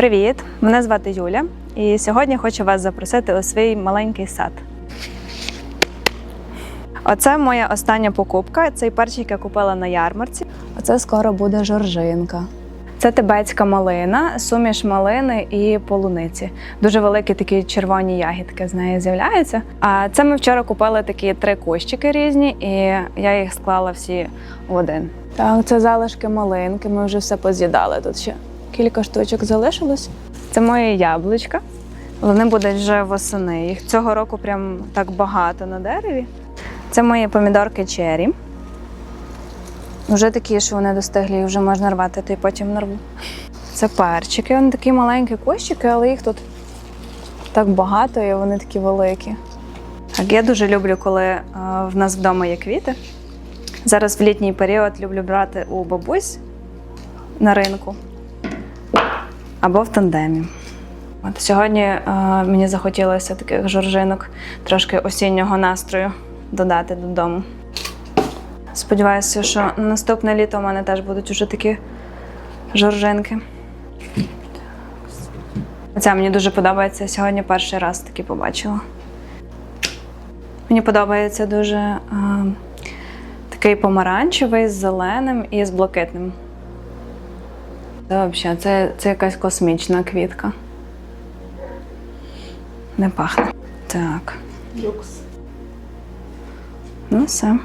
Привіт! Мене звати Юля, і сьогодні хочу вас запросити у свій маленький сад. Оце моя остання покупка. Цей перчик я купила на ярмарці. Оце скоро буде жоржинка. Це тибетська малина, суміш малини і полуниці. Дуже великі такі червоні ягідки з неї з'являються. А це ми вчора купили такі три кущики різні, і я їх склала всі в один. Так, це залишки малинки. Ми вже все поз'їдали. Тут ще кілька штучок залишилось. Це мої яблучка. Вони будуть вже восени. Їх цього року прям так багато на дереві. Це мої помідорки чері. Вже такі, що вони достиглі, їх вже можна рвати, то й потім нарву. Це перчики. Вони такі маленькі кущики, але їх тут так багато і вони такі великі. Так, я дуже люблю, коли е, в нас вдома є квіти. Зараз в літній період люблю брати у бабусь на ринку або в тандемі. От сьогодні е, мені захотілося таких жоржинок, трошки осіннього настрою додати додому. Сподіваюся, що наступне літо у мене теж будуть уже такі жоржинки. Ця мені дуже подобається. Сьогодні перший раз такі побачила. Мені подобається дуже е, такий помаранчевий з зеленим і з блакитним. Це взагалі, це, це якась космічна квітка. Не пахне. Так. Люкс. Ну все.